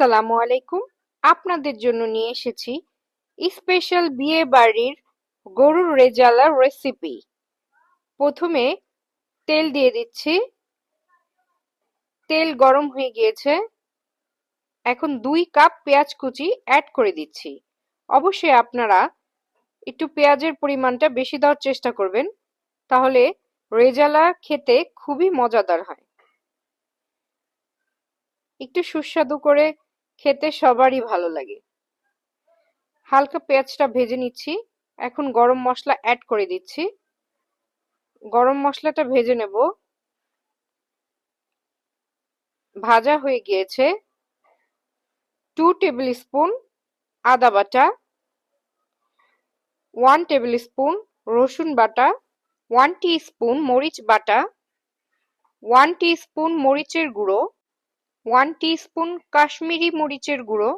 আসসালামু আলাইকুম। আপনাদের জন্য নিয়ে এসেছি স্পেশাল বিয়ে বাড়ির গরুর রেজালা রেসিপি প্রথমে তেল দিয়ে দিচ্ছি। তেল গরম হয়ে গিয়েছে। এখন দুই কাপ পেঁয়াজ কুচি অ্যাড করে দিচ্ছি। অবশ্যই আপনারা একটু পেঁয়াজের পরিমাণটা বেশি দেওয়ার চেষ্টা করবেন, তাহলে রেজালা খেতে খুবই মজাদার হয়। একটু সুস্বাদু করে খেতে সবারই ভালো লাগে। হালকা পেঁয়াজটা ভেজে নিচ্ছি। এখন গরম মশলা অ্যাড করে দিচ্ছি। গরম মশলাটা ভেজে নেব। ভাজা হয়ে গিয়েছে। টু টেবিল স্পুন আদা বাটা ওয়ান টেবিল স্পুন রসুন বাটা ওয়ান টি স্পুন মরিচ বাটা ওয়ান টি স্পুন মরিচের গুঁড়ো ওয়ান স্পুন কাশ্মীরি মরিচের গুঁড়ো,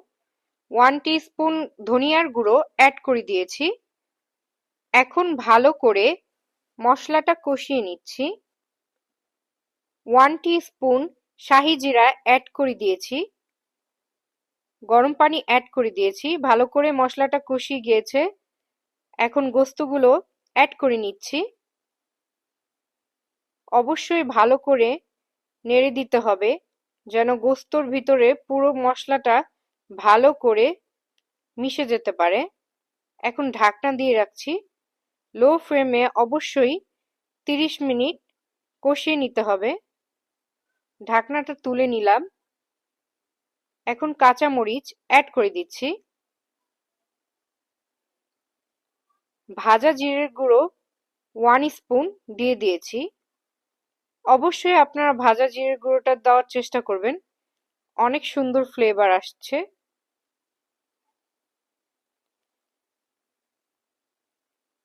ওয়ান স্পুন ধনিয়ার গুঁড়ো অ্যাড করে দিয়েছি। এখন ভালো করে মশলাটা কষিয়ে নিচ্ছি। ওয়ান স্পুন শাহি জিরা অ্যাড করে দিয়েছি। গরম পানি অ্যাড করে দিয়েছি। ভালো করে মশলাটা কষিয়ে গিয়েছে। এখন গোস্তগুলো অ্যাড করে নিচ্ছি। অবশ্যই ভালো করে নেড়ে দিতে হবে। যেন গোস্তর ভিতরে পুরো মশলাটা ভালো করে মিশে যেতে পারে। এখন ঢাকনা দিয়ে রাখছি। লো ফ্লেমে অবশ্যই তিরিশ মিনিট কষিয়ে নিতে হবে। ঢাকনাটা তুলে নিলাম। এখন কাঁচা মরিচ অ্যাড করে দিচ্ছি। ভাজা জিরের গুঁড়ো ওয়ান স্পুন দিয়ে দিয়েছি। অবশ্যই আপনারা ভাজা জিরের গুঁড়োটা দেওয়ার চেষ্টা করবেন। অনেক সুন্দর ফ্লেভার আসছে।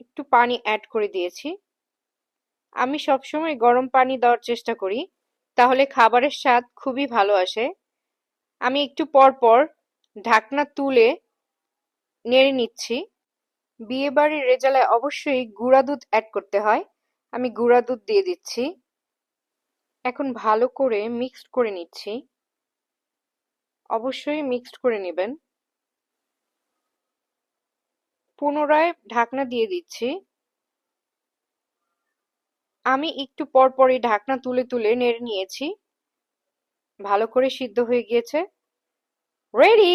একটু পানি অ্যাড করে দিয়েছি। আমি সবসময় গরম পানি দেওয়ার চেষ্টা করি, তাহলে খাবারের স্বাদ খুবই ভালো আসে। আমি একটু পর পর ঢাকনা তুলে নেড়ে নিচ্ছি। বিয়ে বাড়ির রেজালায় অবশ্যই গুঁড়া দুধ অ্যাড করতে হয়। আমি গুঁড়া দুধ দিয়ে দিচ্ছি। এখন ভালো করে মিক্সড করে নিচ্ছি। অবশ্যই মিক্সড করে নেবেন। পুনরায় ঢাকনা দিয়ে দিচ্ছি। আমি একটু পর পরই ঢাকনা তুলে তুলে নেড়ে নিয়েছি। ভালো করে সিদ্ধ হয়ে গিয়েছে। রেডি